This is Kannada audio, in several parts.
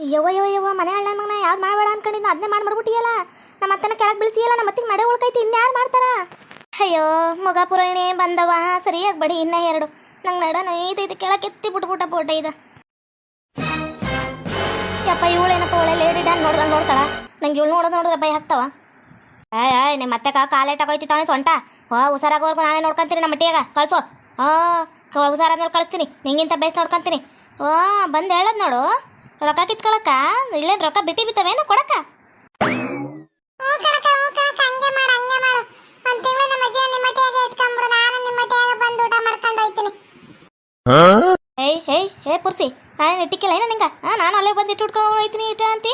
ಯವ್ವ ಯವ್ವ ಯವ್ವ, ಮನೆ ಹಳ್ಳ ಮಗನ, ಯಾವ್ದು ಮಾಡಬೇಡ ಅನ್ಕೊಂಡಿದ್ನ ಅದನ್ನೇ ಮಾಡಿ ಮಾಡ್ಬಿಟ್ಟಿಯಲ್ಲ ನಮ್ಮ ಅತ್ತನ ಕೆಳಗೆ ಬೀಳಿಸಿಯಲ್ಲ, ನಮ್ಮ ಅತ್ತಿಗೆ ನಡೆ ಉಳ್ಕೈತಿ ಇನ್ಯಾರು ಮಾಡ್ತಾರ? ಅಯ್ಯೋ, ಮಗ ಪುರಾಣಿ ಬಂದವ, ಸರಿಯಾಗಿ ಬಡಿ ಇನ್ನ ಎರಡು. ನಂಗೆ ನಡ ನೋಯ್ತೈತಿ ಕೆಳಗೆ ಎತ್ತಿ ಬಿಟ್ಬಿಟ್ಟ ಫೋಟೋ ಇದ. ಯಪ್ಪ ಏನಪ್ಪ ಒಳ್ಳೆ ಲೇಡಿ ಡ್ಯಾನ್ ನೋಡ್ದಂಗೆ ನೋಡ್ತಾಳ? ನಂಗೆ ಇವಳು ನೋಡೋದು ನೋಡಿದ್ರೆ ಭಯ ಹಾಕ್ತವ ಏಯ್ ಏಯ್ ನಿಮ್ಮ ಮತ್ತೆ ಕಾಲೇಟಾಗೋಯ್ತಿ ತಾನೆ ಸೊಂಟ? ಹಾ, ಹುಷಾರಾಗೋವರೆಗೂ ನಾನೇ ನೋಡ್ಕೊಂತೀನಿ ನಮ್ಮ ಮಟ್ಟಿಯಾಗ ಕಳ್ಸು. ಹಾಂ ಹುಷಾರಾದ್ಮೇಲೆ ಕಳಿಸ್ತೀನಿ. ನಿಂಗಿಂತ ಬೇಸ್ ನೋಡ್ಕೊಂತೀನಿ. ಓ ಬಂದು ಹೇಳೋದು ನೋಡು. ರೊಕ್ಕ ಕಿತ್ಕೊಳಕ ಇಲ್ಲೇನು ರೊಕ್ಕ ಬಿಟ್ಟಿ ಬಿತ್ತವೇನು ಹೋಯ್ತೀನಿ. ಏಯ್ ಏಯ್ ಹೇ ಪುರ್ಸಿ ನಾನು ಇಟ್ಟಿಕ್ಕಿಲ್ಲ ಏನ ನಿಂಗ? ಹಾಂ ನಾನು ಅಲ್ಲೇ ಬಂದು ಇಟ್ಟು ಉಟ್ಕೊಂಡು ಹೋಯ್ತೀನಿ ಇಟ್ಟು ಅಂತಿ?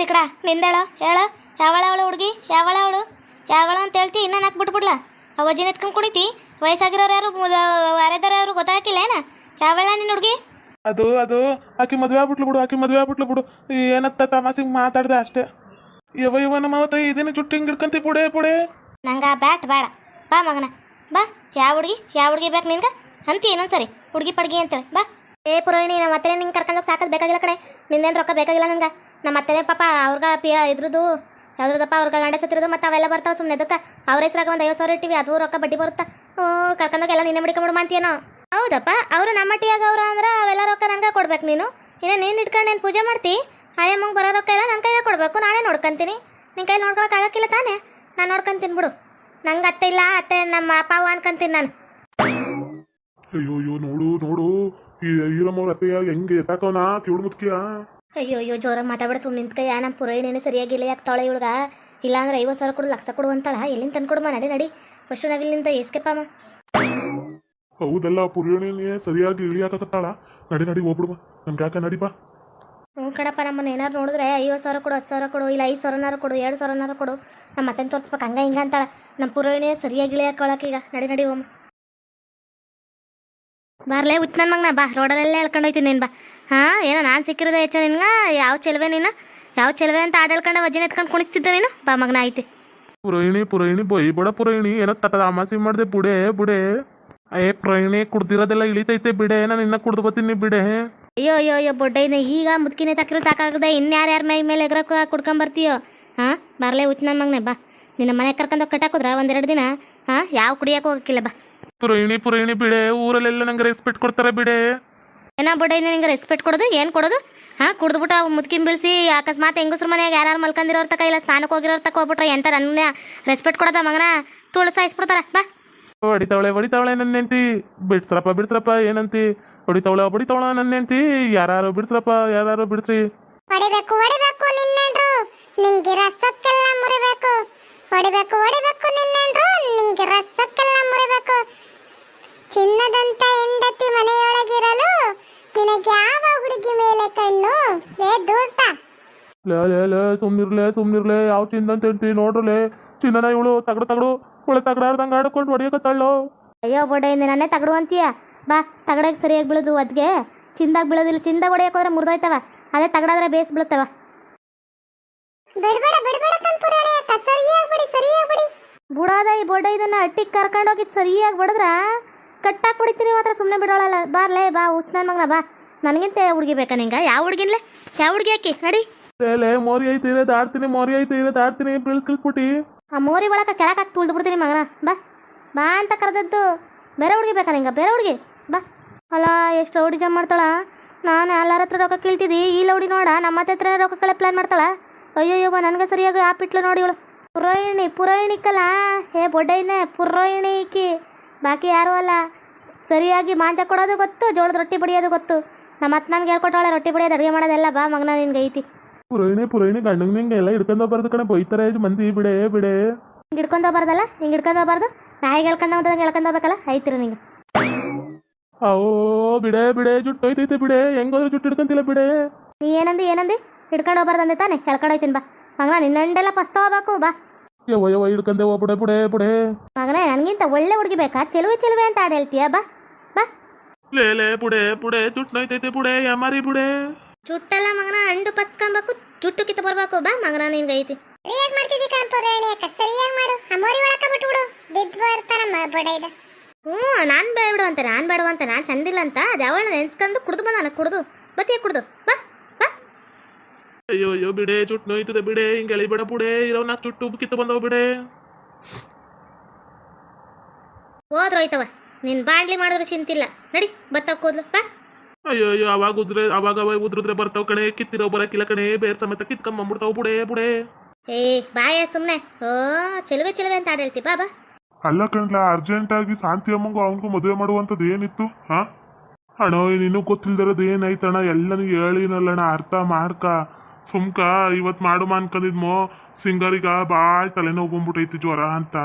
ತಿಕಡ ನಿಂದೇಳು ಹೇಳು. ಯಾವಳ ಅವಳು ಹುಡುಗಿ? ಯಾವಳ ಅವಳು? ಯಾವಳ ಅಂತ ಹೇಳ್ತಿ ಇನ್ನೂ ನಾಲ್ಕು ಬಿಟ್ಬಿಡ್ಲ. ಅವ ವಜ್ಜಿನ ಎತ್ಕೊಂಡು ಕುಡಿತಿ ವಯಸ್ಸಾಗಿರೋರು ಯಾರು ಅರೆದಾರ ಯಾರು ಗೊತ್ತಾಗಿಲ್ಲ ಏನ? ಯಾವಳ ನಿನ್ನ ಹುಡುಗಿ? ಅದು ಅದು ಆಕಿ ಮದುವೆ ಆಗ್ಬಿಟ್ಲು ಬಿಡು ಆಕಿ ಮದುವೆ ಆಗ್ಬಿಟ್ಲು ಬಿಡು. ಏನತ್ತ ತಮಾಸಿಗೆ ಮಾತಾಡ್ದೆ ಅಷ್ಟೇ. ಯವ ಯವ ನಮ್ಮ ಅವತ್ತ ಇದೇನು ಜುಟ್ಟು ಹಿಂಗೆ ಹಿಡ್ಕಂತಿ ಪುಡೆ ಪುಡೆ. ನಂಗೆ ಆ ಬ್ಯಾಟ್ ಬೇಡ. ಬಾ ಮಗನ ಬಾ. ಯಾವ ಹುಡುಗಿ? ಯಾವ ಹುಡುಗಿ ಬೇಕು ನಿನ್ಗೆ? ಅಂತಿ ಇನ್ನೊಂದ್ಸರಿ ಹುಡುಗಿ ಪಡ್ಗಿ ಅಂತೇಳಿ ಬಾ. ಏ ಪುರೋಹಿಣಿ ನಮ್ಮ ಅತ್ತೆ ನಿಂಗೆ ಕರ್ಕೊಂಡೋಗಿ ಸಾಕೋದು ಬೇಕಾಗಿಲ್ಲ ಕಡೆ ನಿನ್ನೇನು ರೊಕ್ಕ ಬೇಕಾಗಿಲ್ಲ ನಂಗೆ. ನಮ್ಮ ಅತ್ತೆ ಪಾಪ ಅವ್ರಿಗೆ ಪಿಯ ಇದ್ರದ್ದು ಯಾವ್ದ್ರದಪ್ಪ ಅವ್ರಿಗೆ ಗಂಡ ಸತ್ತಿರೋದು ಮತ್ತೆ ಅವೆಲ್ಲ ಬರ್ತಾವ ಸುಮ್ಮನೆ ಅದಕ್ಕೆ ಅವ್ರ ಹೆಸ್ರಾಗ ಒಂದು ಐವತ್ತು ಸಾವಿರ ಇಟ್ಟಿವಿ, ಅದು ರೊಕ್ಕ ಬಡ್ಡಿ ಬರುತ್ತಾ? ಕರ್ಕೊಂಡೋಗಿ ಎಲ್ಲ ನಿನ್ನೆ ಮಡಿಕೊಂಬಿಡು ಅಂತೀನೋ ಹೌದಪ್ಪ, ಅವರು ನಮ್ಮ ಮಟ್ಟಿಯಾಗ ಅವ್ರ ಅಂದ್ರೆ ಅವೆಲ್ಲ ರೊಕ್ಕ ನಂಗೆ ಕೊಡ್ಬೇಕು ನೀನು. ಇನ್ನೇ ನೀನು ಇಟ್ಕೊಂಡು ನೀನು ಪೂಜೆ ಮಾಡ್ತಿ? ಆಯಮ್ಮಂಗೆ ಬರೋ ರೊಕ್ಕ ಎಲ್ಲ ನನ್ನ ಕೈಯಾಗ ಕೊಡಬೇಕು, ನಾನೇ ನೋಡ್ಕೊಂತೀನಿ. ನಿನ್ನ ಕೈಲಿ ನೋಡ್ಕೊಳಕ್ಕೆ ಆಗಕ್ಕಿಲ್ಲ ತಾನೇ? ನಾನು ನೋಡ್ಕೊಂತೀನಿ ಬಿಡು. ನಂಗೆ ಅತ್ತೆ ಇಲ್ಲ, ಅತ್ತೆ ನಮ್ಮ ಅಪ್ಪಾವು ಅನ್ಕೊಂತೀನಿ ನಾನು. ಅಯ್ಯೋ ನೋಡು ನೋಡು. ಈ ಈರಮ್ಮವ್ರ ಅತ್ತೆಯ ಹೆಂಗೆ ಎತ್ತಾಕವನ? ಮುತ್ಕಿಯ ಅಯ್ಯೋ ಅಯ್ಯೋ ಜೋರ ಮಾತಾಡ್ಬೇಡ ಸುಮ್ಮನೆ ನಿಂತ್ಕೈ ನಮ್ಮ ಪುರೋಹಿಣಿನೇ ಸರಿಯಾಗಿಲ್ಲ ತೊಳೆ ಇವಳ್ಗ? ಇಲ್ಲಾಂದ್ರೆ ಐವತ್ತು ಸಾವಿರ ಕೊಡು ಲಕ್ಷ ಕೊಡು ಅಂತಾಳ. ಎಲ್ಲಿಂದ ತಂದು ಕೊಡುಮ ನಡಿ ನಡಿ. ಫಸ್ಟ್ ನಾವಿಲ್ಲಿಂದ ಏಸ್ಕೆಪ್ಪಮ್ಮ ಹೌದಲ್ಲ ಪುರೋಹಿಣಿನೇ ಸರಿಯಾಗಿ ಇಳಿಯಾಕತ್ತಾಳ? ನಡಿ ನಡಿ ಹೋಗ್ಬಿಡುವ ನಮ್ಗೆ ಯಾಕೆ ನಡಿ ಬಾ. ಹ್ಞೂ ಕಣಪ್ಪ ನಮ್ಮನ್ನ ಏನಾರು ನೋಡಿದ್ರೆ ಐವತ್ತು ಸಾವಿರ ಕೊಡು ಹತ್ತು ಸಾವಿರ ಕೊಡು ಇಲ್ಲ ಐದು ಸಾವಿರನಾರು ಕೊಡು ಎರಡು ಸಾವಿರನಾರು ಕೊಡು. ನಮ್ಮ ಮತ್ತೆ ತೋರಿಸ್ಬೇಕು ಹಂಗ ಹಿಂಗ ಅಂತಾಳ. ನಮ್ಮ ಪುರೋಹಿಣಿ ಸರಿಯಾಗಿ ಇಳಿಯಾಕೊಳಕ್ಕೆ ಈಗ. ನಡಿ ನಡಿ ಓಮ್ ಬಾರ್ಲೇ ಉತ್ ನನ್ನ ಮಗನ ಬಾ. ರೋಡಲ್ಲೇ ಹೇಳ್ಕೊಂಡೋಯ್ತೀನಿ ನೀನು ಬಾ. ಹಾಂ ಏನೋ ನಾನು ಸಿಕ್ಕಿರೋದ ಹೆಚ್ಚ ನಿನ್ಗೆ? ಯಾವ ಚೆಲುವೆ ನೀನು? ಯಾವ ಚೆಲುವೆ ಅಂತ ಆಡಲ್ಕಂಡ ವಜನ ಎತ್ಕೊಂಡು ಕುಣಿಸ್ತಿದ್ದೆ ನೀನು? ಬಾ ಮಗನ ಐತೆ ಪುರೋಹಿಣಿ ಪುರೋಹಿಣಿ ಬೈ ಬಡ ಪುರೋಹಿಣಿ ಏನೋ ತಟ ಅಮಾಸಿ ಮಾಡಿದೆ ಬುಡೆ ಬುಡೆ. ಅಯ್ಯ ಪುರೋಹಿಣಿ ಕುಡ್ದಿರೋದೆಲ್ಲ ಇಳಿತೈತೆ ಬಿಡೆ ನಾನು ಇನ್ನ ಕುಡ್ದು ಬತ್ತೀನಿ ಬಿಡೆ. ಅಯ್ಯೋ ಅಯ್ಯೋ ಅಯ್ಯೋ ಬೊಡ್ಡೈನ ಈಗ ಮುದ್ಕಿನೇ ತಕ್ಕಿರೋ ಸಾಕಾಗದೆ ಇನ್ಯಾರು ಯಾರ ಮೈ ಮೇಲೆ ಎಗ್ರಕ್ಕ ಕುಡ್ಕೊಂಡ್ ಬರ್ತೀಯೋ? ಹಾಂ ಬರಲೇ ಉಚ್ಚ ನನ್ನ ಮಗನೆ ಬಾ. ನಿನ್ನ ಮನೆ ಕರ್ಕೊಂಡು ಕಟ್ಟಾಕುದ್ರ ಒಂದೆರಡು ದಿನ ಹಾಂ ಯಾವ ಕುಡಿಯಾಕ ಹೋಗಕ್ಕಿಲ್ಲ ಬಾ. ಪುರೋಹಿಣಿ ಪುರೋಹಿಣಿ ಬಿಡೆ ಊರಲ್ಲೆಲ್ಲ ನಂಗೆ ರೆಸ್ಪೆಕ್ಟ್ ಕೊಡ್ತಾರೆ ಬಿಡೆ. ಏನೋ ಬಡ ನಿಂಗೆ ರೆಸ್ಪೆಕ್ಟ್ ಕೊಡೋದು ಏನು ಕೊಡೋದು? ಹಾಂ ಕುಡ್ದ್ಬಿಟ್ಟು ಮುದ್ಕಿನ್ ಬೀಳಿಸಿ ಅಕಸ್ಮಾತ್ ಹೆಂಗಸ್ರ ಮನೆಯಾಗ ಯಾರು ಮಲ್ಕೊಂಡಿರೋರ್ ತಕ ಇಲ್ಲ ಸ್ನಾನಕ್ಕೆ ಹೋಗಿರೋರ್ ತಕ ಹೋಗ್ಬಿಟ್ರೆ ಎಂತ ನನ್ನ ರೆಸ್ಪೆಕ್ಟ್ ಕೊಡೋದ ಮಗನ? ತುಳು ಸಾಯಿಸ್ಬಿಡ್ತಾರ ಬಾ. ಹೊಡಿತಾವಳೆ ಹೊಡಿತಾವಳೆ ನನ್ನ ಹೆಂಡತಿ. ಬಿಡ್ಸ್ರಪ್ಪ ಬಿಡ್ಸ್ರಪ್ಪ ಏನಂತಿ? ಹೊಡಿತಾವಳೆ ಹೊಡಿತಾವಳ ನನ್ನ ಹೆಂಡತಿ. ಯಾರು ಬಿಡ್ಸ್ರಪ್ಪ ಯಾರು ಬಿಡ್ಸ್ರಿ? ಹೊಡಿಬೇಕು ಹೊಡಿಬೇಕು ನಿನ್ನೆಂಡ್ರು ನಿಂಗೆ ರಸಕ್ಕೆಲ್ಲ ಮುರಿಬೇಕು. ಹೊಡಿಬೇಕು ಹೊಡಿಬೇಕು ನಿನ್ನೆಂಡ್ರು ನಿಂಗೆ ರಸಕ್ಕೆಲ್ಲ ಮುರಿಬೇಕು. ಚಿನ್ನದಂತ ಹೆಂಡತಿ ನಿನಗೆ ಯಾವ ಹುಡುಗಿ ಮೇಲೆ ಕಣ್ಣು? ಏ ದೋಸ್ತ. ಲೇ ಲೇ ಲೇ ಸುಮ್ನಿರ್ಲೆ ಸುಮ್ನಿರ್ಲೆ ಯಾವ ಚಿಂದ ಅಂತ ಹೇಳ್ತಿ ನೋಡ್ರಲೇ. ಚಿನ್ನನ ಇವಳು ತಗಡು ತಗಡು ಒಳ್ಳೆ ತಗಡಾರ್ದಂಗೆ ಆಡ್ಕೊಂಡು ಹೊಡಿಯಕತ್ತಾಳು ಅಯ್ಯೋ ಬೊಡೆಯಿಂದ ನಾನೇ ತಗಡು ಅಂತೀಯ? ಬಾ ತಗಡಕ್ಕೆ ಸರಿಯಾಗಿ ಬೀಳೋದು ಅದ್ಗೆ. ಚಿಂದಾಗ ಬೀಳೋದಿಲ್ಲ ಚಿಂದಾಗ ಹೊಡಿಯಕ್ಕೆ ಹೋದ್ರೆ ಮುರಿದೋಯ್ತವ. ಅದೇ ತಗಡಾದ್ರೆ ಬೇಸ್ ಬೀಳ್ತವ ಬಿಡ್ಬೇಡ ಬಿಡ್ಬೇಡ ಅಕ್ಕ ಸರಿಯಾಗಿ ಬಿಡಿ ಸರಿಯಾಗಿ ಬಿಡಿ. ಬುಡಾದ ಈ ಬೊಡ ಇದನ್ನ ಅಟ್ಟಿಗೆ ಕರ್ಕೊಂಡೋಗಿ ಸರಿಯಾಗಿ ಬಡದ್ರ? ಕಟ್ಟಾಕ್ ಬಿಡ್ತೀನಿ ಮಾತ್ರ ಸುಮ್ಮನೆ ಬಿಡೋಳಲ್ಲ. ಬಾರ್ಲೇ ಬಾ ಉಸ್ನಾನ್ ಮಗನ ಬಾ. ನನಗಿಂತ ಹುಡುಗಿ ಬೇಕಾ ನಿಂಗೆ? ಯಾವ ಹುಡುಗಿನ್ಲೆ? ಯಾವ ಹುಡುಗಿ ಹಾಕಿ ನಡಿ. ಲೇ ಮೋರಿ ಐತಿ ಇರೋದು ಆಡ್ತೀನಿ ಮೋರಿ ಐತಿ ಇರೋದು ಆಡ್ತೀನಿ ಬೀಳ್ಸ್ ಕಳಿಸ್ಬಿಟ್ಟಿ ಆ ಮೋರಿ ಒಳಗೆ ಕೆಳಕ್ಕೆ ಹಾಕಿ ತುಳ್ದು ಬಿಡ್ತೀನಿ ಮಗನ. ಬಾ ಬಾ ಅಂತ ಕರೆದದ್ದು. ಬೇರೆ ಹುಡುಗಿ ಬೇಕಾ ನಿಂಗೆ? ಬೇರೆ ಹುಡುಗಿ? ಬಾ. ಅಲ್ಲ ಎಷ್ಟು ರೌಡಿ ಜಮ್ ಮಾಡ್ತಾಳ. ನಾನು ಎಲ್ಲರ ಹತ್ರ ರೊಕ್ಕ ಕೇಳ್ತಿದ್ದಿ. ಈ ಲೌಡಿ ನೋಡ ನಮ್ಮ ಮತ್ತೆ ಹತ್ರ ರೊಕ್ಕ ಕಳೆ ಪ್ಲಾನ್ ಮಾಡ್ತಾಳ. ಅಯ್ಯೋಯ್ಯೋ ನನಗೆ ಸರಿಯಾಗಿ ಆ ಪಿಟ್ಲು ನೋಡಿ ಇವಳು. ಪುರೋಹಿಣಿ ಪುರೋಹಿಣಿಕಲ್ಲ ಹೇ ಬೊಡ್ಡೈನೆ ಪುರೋಹಿಣಿಕಿ ಬಾಕಿ ಯಾರೂ ಅಲ್ಲ. ಸರಿಯಾಗಿ ಮಾಂಜ ಕೊಡೋದು ಗೊತ್ತು ಜೋಳದ ರೊಟ್ಟಿ ಬಡಿಯೋದು ಗೊತ್ತು. ನಮ್ಮ ಅತ್ತ ನನಗೆ ಹೇಳ್ಕೊಟ್ಟವಳೆ ರೊಟ್ಟಿ ಬಡಿಯೋದು ಅಡುಗೆ ಮಾಡೋದೆಲ್ಲ ಬಾ ಮಗನ ನಿನ್ಗೆ ಐತಿ. ಪುರೋಹಿಣಿ ಪುರೋಹಿಣಿ ಗಂಡಂಗ್ ನಿಂಗೆ ಎಲ್ಲ ಹಿಡ್ಕೊಂಡು ಬರ್ದು ಕಣೆ ಬೈತಾರೆ ಮಂದಿ ಬಿಡೆ ಬಿಡೆ. ಹಿಂಗೆ ಹಿಡ್ಕೊಂಡು ಹೋಗ್ಬಾರ್ದಲ್ಲ ಹಿಂಗೆ ಹಿಡ್ಕೊಂಡು ಹೋಗ್ಬಾರ್ದು. ನಾಯಿಗೆ ಹೇಳ್ಕೊಂಡು ಅಂತ ಹೇಳ್ಕೊಂಡು ಹೋಗ್ಬೇಕಲ್ಲ ಐತಿರು ನಿಂಗೆ. ಅವೋ ಬಿಡೆ ಬಿಡೆ ಜುಟ್ಟು ಹೋಯ್ತೈತೆ ಬಿಡೆ. ಜುಟ್ಟ ಜುಟ್ಟು ಹಿಡ್ಕೊಂತಿಲ್ಲ ಬಿಡೆ. ನೀ ಏನಂದಿ ಏನಂದಿ? ಹಿಡ್ಕೊಂಡು ಹೋಗ್ಬಾರ್ದಂದೆ ತಾನೆ ಹೇಳ್ಕೊಂಡು ಹೋಯ್ತೀನಿ ಬಾ. ಮಗನ ನಿನ್ನಂಡೆಲ್ಲ ಹೋಗ್ಬೇಕು ಬಾ. ಯವ್ವ ಯವ್ವ ಹಿಡ್ಕೊಂಡೆ ಓ ಬಿಡೆ ಬಿಡೆ. ಬಿಡೆ ಮಗನೇ ನನಗಿಂತ ಒಳ್ಳೆ ಹುಡುಗಿ ಬೇಕಾ? ಚೆಲುವೆ ಚೆಲುವೆ ಅಂತ ಹಾಡು ಹೇಳ್ತೀಯ ಬಾ. ಲೇ ಲೇ ಬುಡೆ ಬುಡೆ ಜುಟ್ಟೈತೈತೆ ಬುಡೆ ಯಾಮಾರಿ ಬುಡೆ ಜುಟ್ಟಲ್ಲ ಮಗನ ಅಂಡು ಪತ್ಕೊಂಬೇಕು ಜುಟ್ಟು ಕಿತ್ತು ಬರ್ಬೇಕು ಬಾ ಮಗನ ನಿನ್ಗೆ ಐತಿ. ಸರಿಯಾಗಿ ಮಾಡ್ತಿದ್ದಿ ಕಂಪುರಾಣಿ ಅಕ್ಕ ಸರಿಯಾಗಿ ಮಾಡು. ಬಡ ಇದೆ. ಹ್ಞೂ ನಾನು ಬೇಡ ಅಂತ ನಾನು ಬೇಡ ಅಂತ ನಾನು ಚಂದಿಲ್ಲ ಅಂತ ಅದು ಯಾವಳ ನೆನ್ಸ್ಕೊಂಡು ಕುಡ್ದು ಬಂದಾನ ಕುಡ್ದು. ಬತ್ತಿಯ ಕುಡ್ದು. ಬಾ ಬಾ. ಅಯ್ಯೋ ಅಯ್ಯೋ ಬಿಡೆ ಚುಟ್ಟು ನೋಯ್ತದೆ ಬಿಡೆ ಹಿಂಗೆ ಎಳಿಬೇಡ ಬುಡೆ ಇರೋ ನಾಲ್ಕು ಚುಟ್ಟು ಕಿತ್ತು ಬಂದವು ಬಿಡೆ. ಹೋದ್ರು ಹೋಯ್ತವ ಬಾಗ್ಲಿ ಬಾಂಡ್ಲಿ ಮಾಡಿದ್ರು ಚಿಂತಿಲ್ಲ. ನಡಿ ಬತ್ತಕ್ಕೋದ್ಲ ಕೂದ್ಲು ಬಾ. ಅಯ್ಯೋ ಅಯ್ಯೋ ಅವಾಗ ಉದ್ರೆ ಅವಾಗ ಅವಾಗ ಉದ್ರಿದ್ರೆ ಬರ್ತಾವ ಕಣೆ ಕಿತ್ತಿರೋ ಬರಕಿಲ್ಲ ಕಣೆ ಬೇರೆ ಸಮೇತ ಕಿತ್ಕೊಂಬಂದ್ಬಿಡ್ತಾವ ಬುಡೆ ಬುಡೆ. ಏ ಬಾಯ ಸುಮ್ಮನೆ ಓ ಚೆಲುವೆ ಚೆಲುವೆ ಅಂತ ಆಡಳ್ತಿ. ಹೇಳ್ತಿ ಬಾ ಬಾ. ಅಲ್ಲ ಕಣ್ಲ ಅರ್ಜೆಂಟ್ ಆಗಿ ಶಾಂತಿ ಅಮ್ಮಂಗೂ ಅವನಿಗೂ ಮದುವೆ ಮಾಡುವಂಥದ್ದು ಏನಿತ್ತು ಹಾ? ಅಣ್ಣ ನೀನು ಗೊತ್ತಿಲ್ದಿರೋದು ಏನಾಯ್ತಣ್ಣ ಎಲ್ಲನೂ ಹೇಳಿನಲ್ಲಣ್ಣ ಅರ್ಥ ಮಾಡ್ಕ. ಸುಮ್ಕ ಇವತ್ತು ಮಾಡು ಅನ್ಕೊಂಡಿದ್ಮೋ ಸಿಂಗರಿಗ ಭಾಳ ತಲೆನೋವು ಬಂದ್ಬಿಟ್ಟೈತಿ ಜ್ವರ ಅಂತ.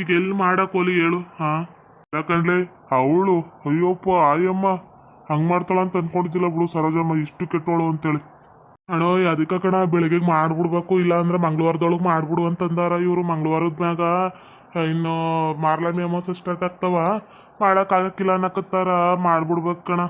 ಈಗ ಎಲ್ಲಿ ಮಾಡಕ್ ಹೋಲಿ ಹೇಳು ಹಾ? ಯಾಕಂಡ್ಲೆ ಅವಳು, ಅಯ್ಯಪ್ಪ, ಆಯಮ್ಮ, ಹಂಗ್ ಮಾಡ್ತಾಳ ಅಂತ ಅನ್ಕೊಂಡಿದ್ದಿಲ್ಲ ಬಿಡು ಸರೋಜಮ್ಮ, ಇಷ್ಟು ಕೆಟ್ಟವಳು ಅಂತೇಳಿ. ಅಣ್ಣ ಅದಕ್ಕೆ ಕಣ ಬೆಳಿಗ್ಗೆ ಮಾಡ್ಬಿಡ್ಬೇಕು, ಇಲ್ಲ ಅಂದ್ರೆ ಮಂಗಳವಾರದೊಳಗೆ ಮಾಡ್ಬಿಡು ಅಂತಂದಾರ ಇವರು ಮಂಗಳವಾರದ ಮ್ಯಾಗ. ಇನ್ನು ಮಾರ್ಲಮಿ ಅಮಾವಾಸ್ಯೆ ಸ್ಟಾರ್ಟ್ ಆಗ್ತಾವ ಮಾಡೋಕ್ಕಾಗಕ್ಕಿಲ್ಲ ಅನ್ನಕತ್ತಾರ, ಮಾಡ್ಬಿಡ್ಬೇಕು ಕಣ.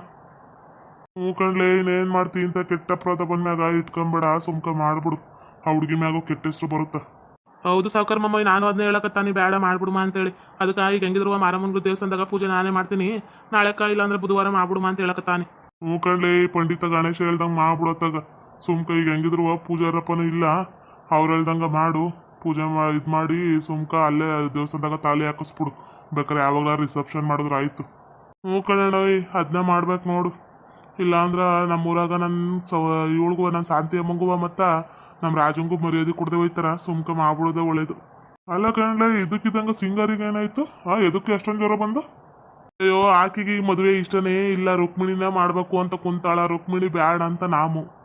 ಹ್ಞೂ ಕಣ್ಲೆ, ಇನ್ನೇನು ಮಾಡ್ತಿ, ಇಂಥ ಕೆಟ್ಟ ಅಪರಾಧ ಬಂದ್ಮ್ಯಾಗ ಇಟ್ಕೊಂಬೇಡ, ಸುಮ್ಕ ಮಾಡ್ಬಿಡು, ಆ ಹುಡುಗಿ ಮ್ಯಾಗ ಕೆಟ್ಟ ಹೆಸರು ಬರುತ್ತೆ. ಹೌದು, ಸಾವುಕಾರ ನಾನು ಅದನ್ನ ಹೇಳಕತ್ತಾನಿ ಬೇಡ ಮಾಡ್ಬಿಡುಮ ಅಂತೇಳಿ. ಅದಕ್ಕೆ ಈಗ ಹೆಂಗಿದ್ರು ಮಾರಮ್ಮನ ದೇವಸ್ಥಾನದಾಗ ಪೂಜೆ ನಾನೇ ಮಾಡ್ತೀನಿ. ನಾಳೆಕ ಇಲ್ಲಾಂದ್ರೆ ಬುಧವಾರ ಮಾಡ್ಬಿಡುಮ ಅಂತ ಹೇಳಕತ್ತಾನೆ. ಹ್ಞೂ ಕಣ್ಲೆ ಪಂಡಿತ ಗಣೇಶ ಹೇಳ್ದಂಗೆ ಮಾಡ್ಬಿಡತ್ತಾಗ. ಸುಮ್ಕ ಈಗ ಹೆಂಗಿದ್ರು ಪೂಜಾರಪ್ಪನೂ ಇಲ್ಲ. ಅವ್ರು ಹೇಳ್ದಂಗೆ ಮಾಡು. ಪೂಜೆ ಮಾ, ಇದು ಮಾಡಿ ಸುಮ್ಕ ಅಲ್ಲೇ ದೇವಸ್ಥಾನದಾಗ ತಾಲಿ ಹಾಕಿಸ್ಬಿಡು. ಬೇಕಾರೆ ಯಾವಾಗಲ ರಿಸೆಪ್ಷನ್ ಮಾಡಿದ್ರೆ ಆಯಿತು. ಹ್ಞೂ ಕಣೋಯ್ ಅದನ್ನ ಮಾಡ್ಬೇಕು ನೋಡು. ಇಲ್ಲಾಂದ್ರೆ ನಮ್ಮೂರಾಗ ನನ್ನ ಸವ ಇವಳಿಗೂ ನನ್ನ ಶಾಂತಿ ಅಮ್ಮಂಗುವ ಮತ್ತು ನಮ್ಮ ರಾಜಂಗೂ ಮರ್ಯಾದೆ ಕೊಡದೆ ಹೋಯ್ತಾರ, ಸುಮ್ಕ ಮಾಡ್ಬಿಡೋದೇ ಒಳ್ಳೇದು. ಅಲ್ಲ ಕಣ್ಲೆ ಇದಕ್ಕಿದ್ದಂಗೆ ಸಿಂಗರಿಗೆ ಏನಾಯ್ತು? ಆ, ಎದಕ್ಕೆ ಅಷ್ಟೊಂದು ಜ್ವರ ಬಂದು? ಅಯ್ಯೋ, ಆಕಿಗೆ ಈ ಮದುವೆ ಇಷ್ಟನೇ ಇಲ್ಲ, ರುಕ್ಮಿಣಿನ ಮಾಡ್ಬೇಕು ಅಂತ ಕುಂತಾಳ, ರುಕ್ಮಿಣಿ ಬ್ಯಾಡ ಅಂತ ನಾಮು.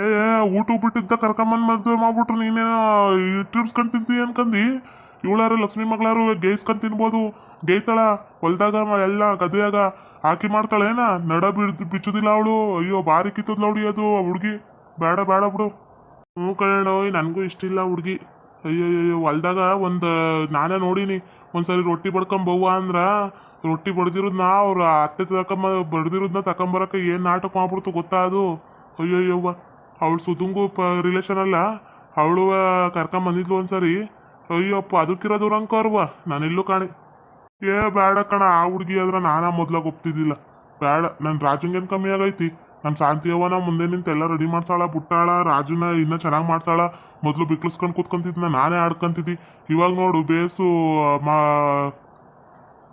ಏ ಊಟ ಬಿಟ್ಟಿದ್ದ ಕರ್ಕೊಂಬಂದ್ ಮದುವೆ ಮಾಡ್ಬಿಟ್ರು, ನೀನೇನೋ ಟ್ರಿಪ್ಸ್ಕೊಂಡ್ ತಿಂತಿ ಅನ್ಕಂದಿ? ಇವಳಾರು ಲಕ್ಷ್ಮಿ ಮಗಳಾರು ಗೇಯ್ಸ್ಕೊಂಡ್ ತಿನ್ಬೋದು. ಗೇಯ್ತಾಳ ಹೊಲ್ದಾಗ ಎಲ್ಲ ಗದೆಯಾಗ ಹಾಕಿ ಮಾಡ್ತಾಳೇನ? ನಡ ಬಿಡ್, ಬಿಚ್ಚುದಿಲ್ಲ ಅವಳು. ಅಯ್ಯೋ, ಬಾರಿ ಕಿತ್ತದ್ಲ ಅವಳಿ ಅದು ಹುಡುಗಿ. ಬೇಡ ಬೇಡ ಬಿಡು. ಹ್ಞೂ ನನಗೂ ಇಷ್ಟಿಲ್ಲ ಹುಡುಗಿ. ಅಯ್ಯೋ ಹೊಲ್ದಾಗ ಒಂದು, ನಾನೇ ನೋಡೀನಿ. ಒಂದ್ಸರಿ ರೊಟ್ಟಿ ಬಡ್ಕೊಂಬವ್ವ ಅಂದ್ರ, ರೊಟ್ಟಿ ಬಡ್ದಿರೋದ್ನ ಅವ್ರ ಅತ್ತೆ ತಕೊಂಬ, ಬಡ್ದಿರೋದ್ನ ತಕೊಂಬರಕ್ಕೆ ಏನು ನಾಟಕ ಮಾಡ್ಬಿಡ್ತು ಗೊತ್ತಾ ಅದು? ಅಯ್ಯೋ ಅಯ್ಯವ್ವ ಅವಳು ಸುದುಂಗು ಪ ರಿಲೇಷನ್ ಅಲ್ಲ. ಅವಳು ಕರ್ಕೊಂಬಂದಿದ್ಲು ಒಂದ್ಸರಿ. ಅಯ್ಯಪ್ಪ ಅದಕ್ಕಿರೋದು ನಾನು ನಾನೆಲ್ಲೂ ಕಾಣಿ. ಏ ಬೇಡ ಕಣ, ಆ ಹುಡುಗಿ ಆದ್ರೆ ನಾನಾ ಮೊದ್ಲಾಗ ಒಪ್ತಿದ್ದಿಲ್ಲ. ಬೇಡ ನನ್ನ ರಾಜಂಗೇನು ಕಮ್ಮಿ ಆಗೈತಿ. ನಮ್ಮ ಶಾಂತಿಯವ್ವನ ಮುಂದೆ ನಿಂತು ಎಲ್ಲ ರೆಡಿ ಮಾಡ್ಸಾಳ ಬುಟ್ಟಾಳ ರಾಜುನ ಇನ್ನೂ ಚೆನ್ನಾಗಿ ಮಾಡ್ಸಾಳ. ಮೊದಲು ಬಿಕ್ಲಿಸ್ಕೊಂಡು ಕೂತ್ಕೊಂತಿದ್ನ ನಾನೇ ಆಡ್ಕೊಂತಿದ್ದಿ. ಇವಾಗ ನೋಡು ಬೇಸು ಮಾ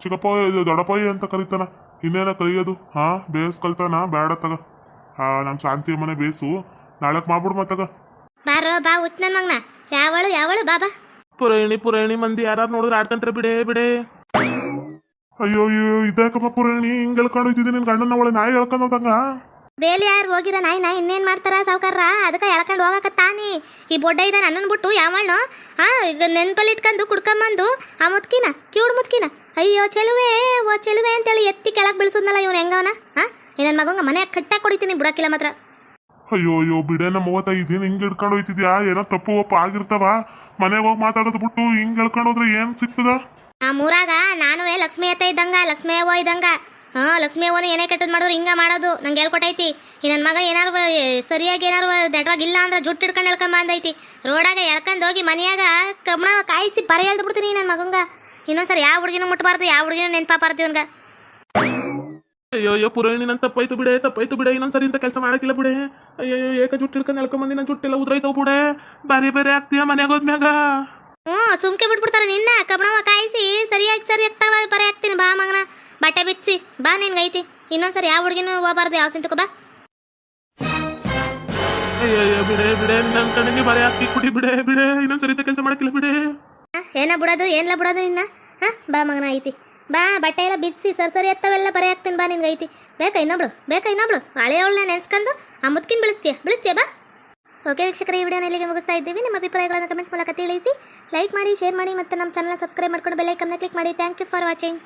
ಚಿಕ್ಕಪ್ಪ ಇದು ದೊಡ್ಡಪ್ಪ ಅಂತ ಕರಿತಾನ. ಇನ್ನೇನ ಕಲಿಯೋದು? ಹಾ ಬೇಸ್ ಕಲ್ತಾನ? ಬೇಡ ತಗ. ಆ ನಮ್ಮ ಶಾಂತಿ ಮನೆ ಬೇಸು. ನಾಳೆ ಮಾಡ್ಬಿಡು ಮತ್ತಗ ಬಾರೋ ಬಾ ಉತ್ ನನ್ನ ಮಗನ. ಯಾವಳು ಯಾವಳು ಬಾಬಾ ಪುರಾಣಿ ಪುರಾಣಿ ಮಂದಿ ಯಾರು ನೋಡಿದ್ರೆ ಆಡ್ಕಂತಾರೆ ಬಿಡೇ ಬಿಡೇ. ಅಯ್ಯೋ ಅಯ್ಯೋ ಇದಾಕಮ್ಮ ಪುರಾಣಿ ಹಿಂಗೆ ಹೇಳ್ಕೊಂಡು ಹೋಯ್ತಿದ್ದೆ ನಿನ್ ಗಂಡನ ಒಳ್ಳೆ ನಾಯಿ ಹೇಳ್ಕೊಂಡು ಹೋದಂಗ? ಬೇಲಿ ಯಾರು ಹೋಗಿರ ನಾಯಿ ನಾ ಇನ್ನೇನು ಮಾಡ್ತಾರ ಸಾವುಕಾರ ಅದಕ್ಕೆ ಎಳ್ಕೊಂಡು ಹೋಗಕತ್ತಾನಿ ಈ ಬೊಡ್ಡ ಇದ ನನ್ನನ್ನು ಬಿಟ್ಟು ಯಾವಣ್ಣು ಆ ಈಗ ನೆನ್ಪಲ್ಲಿ ಇಟ್ಕೊಂಡು ಕುಡ್ಕೊಂಬಂದು ಆ ಮುತ್ಕಿನ ಕಿವುಡ್ ಮುತ್ಕಿನ ಅಯ್ಯೋ ಚೆಲುವೆ ಓ ಚೆಲುವೆ ಅಂತೇಳಿ ಎತ್ತಿ ಕೆಳಗೆ ಬೀಳ್ಸೋದ್ನಲ್ಲ ಇವನು ಹೆಂಗವನ? ಹಾ ನನ್ನ ಮಗಂಗ ಮನೆ ಕಟ್ಟಾಕ್ ಕೊಡಿತೀನಿ ಬಿಡಕ್ಕಿಲ್ಲ ಮಾತ್ರ. ಅಯ್ಯೋ ಅಯ್ಯೋ ಬಿಡೆ ನಮ್ಮ ಅವ್ವತ್ತ ಇದೇನು ಹಿಂಗೆ ಹಿಡ್ಕೊಂಡು ಹೋಯ್ತಿದ್ಯಾ? ಏನೋ ತಪ್ಪು ಒಪ್ಪ ಆಗಿರ್ತಾವ. ಮನೆಗೆ ಹೋಗಿ ಮಾತಾಡೋದು ಬಿಟ್ಟು ಹಿಂಗೆ ಹೇಳ್ಕೊಂಡು ಹೋದ್ರೆ ಏನ್ ಸಿಗ್ತದ? ಆ ಮೂರಾಗ ನಾನು ಲಕ್ಷ್ಮಿ ಅತ್ತ ಇದ್ದಂಗ ಲಕ್ಷ್ಮಿ ಅವ್ವ ಇದ್ದಂಗ. ಹಾ ಲಕ್ಷ್ಮಿ ಅವನು ಏನೇ ಕೆಟ್ಟದ್ ಮಾಡೋರು ಹಿಂಗ ಮಾಡೋದು. ನಂಗೆ ಹೇಳ್ಕೊಟ್ಟೈತಿ ಈ ನನ್ನ ಮಗ ಏನಾರು ಸರಿಯಾಗಿ ಏನಾರು ದಡ್ವಾಗಿಲ್ಲ ಅಂದ್ರೆ ಜುಟ್ಟು ಹಿಡ್ಕೊಂಡು ಎಳ್ಕೊಂಡ್ ಬಂದೈತಿ. ರೋಡಾಗ ಎಳ್ಕೊಂಡು ಹೋಗಿ ಮನೆಯಾಗ ಕಬಣವ ಕಾಯಿಸಿ ಬರ ಎಳ್ದು ಬಿಡ್ತೀನಿ ನನ್ನ ಮಗಂಗ. ಇನ್ನೊಂದ್ಸರಿ ಯಾವ ಹುಡುಗಿನ ಮುಟ್ಬಾರ್ದು ಯಾವ ಹುಡುಗಿನ ನೆನ್ಪಾಪಾರ್ದು ಇವಂಗ ಅಯ್ಯೋ ಅಯ್ಯೋ ಪುರಾಣಿ ನನ್ ತಪ್ಪಾಯ್ತು ಬಿಡೆ ತಪ್ಪಾಯ್ತು ಬಿಡೆ. ಇನ್ನೊಂದ್ಸರಿ ಇಂಥ ಕೆಲಸ ಮಾಡಕ್ಕಿಲ್ಲ ಬಿಡೆ. ಅಯ್ಯೋ ಏಕ ಜುಟ್ಟು ಹಿಡ್ಕೊಂಡು ಎಳ್ಕೊಂಬಂದಿ ನನ್ನ ಜುಟ್ಟೆಲ್ಲ ಉದ್ರೈತವ್ ಬಿಡೆ. ಬೇರೆ ಬೇರೆ ಆಗ್ತೀಯ ಮನೆಗೆ ಹೋದ್ಮ್ಯಾಗ? ಹ್ಞೂ ಸುಮ್ಕೆ ಬಿಟ್ಬಿಡ್ತಾರೆ ನಿನ್ನ. ಕಬ್ಬಣವ ಕಾಯಿಸಿ ಸರಿಯಾಗಿ ಸರಿ ಆಗ್ತಾವ ಬರೀ ಆಗ್ತೀನಿ ಬಾ ಮಗನ. ಬಟ್ಟೆ ಬಿಚ್ಚಿ ಬಾ ನಿನ್ಗೈತಿ ಇನ್ನೊಂದ್ಸರಿ ಯಾವ ಹುಡುಗಿನೂ ಹೋಗಬಾರ್ದು ಯಾವ ಸಿಂತಕೋ ಬಾ. ಅಯ್ಯೋ ಅಯ್ಯೋ ಬಿಡೆ ಬಿಡೆ ನನ್ನ ಕಣ್ಣಿಗೆ ಬರೆ ಹಾಕಿ ಕುಡಿ ಬಿಡೆ ಬಿಡೆ. ಇನ್ನೊಂದ್ಸರಿ ಕೆಲಸ ಮಾಡಕ್ಕಿಲ್ಲ ಬಿಡೆ. ಏನ ಬಿಡೋದು ಏನ್ಲ ಬಿಡೋದು ನಿನ್ನ ಹಾ ಬಾ ಮಗನ ಐತಿ. ಬಾ ಬಟ್ಟೆ ಎಲ್ಲ ಬಿಚ್ಚಿ ಸರಿ ಸರಿ ಎತ್ತವೆಲ್ಲ ಬರೇ ಹಾಕ್ತೀನಿ ಬಾ ನಿನ್ಗೆ ಐತಿ ಬೇಕಾ ಇನ್ನೊಬ್ಳು? ಬೇಕಾ ಇನ್ನೊಬ್ಳು? ಹಳೆಯವಳನ್ನ ನೆನ್ಸ್ಕೊಂಡು ಆ ಮುದ್ಕಿನ ಬೆಳೆಸ್ತೀಯ? ಬೆಳೆಸ್ತೀಯ ಬಾ. ಓಕೆ ವೀಕ್ಷಕರ ಈ ವಿಡಿಯೋನ ಇಲ್ಲಿಗೆ ಮುಗಿಸ್ತಾ ಇದ್ದೀವಿ. ನಿಮ್ಮ ಅಭಿಪ್ರಾಯಗಳನ್ನು ಕಮೆಂಟ್ಸ್ ಮೂಲಕ ತಿಳಿಸಿ. ಲೈಕ್ ಮಾಡಿ ಶೇರ್ ಮಾಡಿ ಮತ್ತು ನಮ್ಮ ಚಾನಲ್ ಸಬ್ಸ್ಕ್ರೈಬ್ ಮಾಡ್ಕೊಂಡು ಬೆಲ್ಲೈಕನ್ನ ಕ್ಲಿಕ್ ಮಾಡಿ. Thank you for watching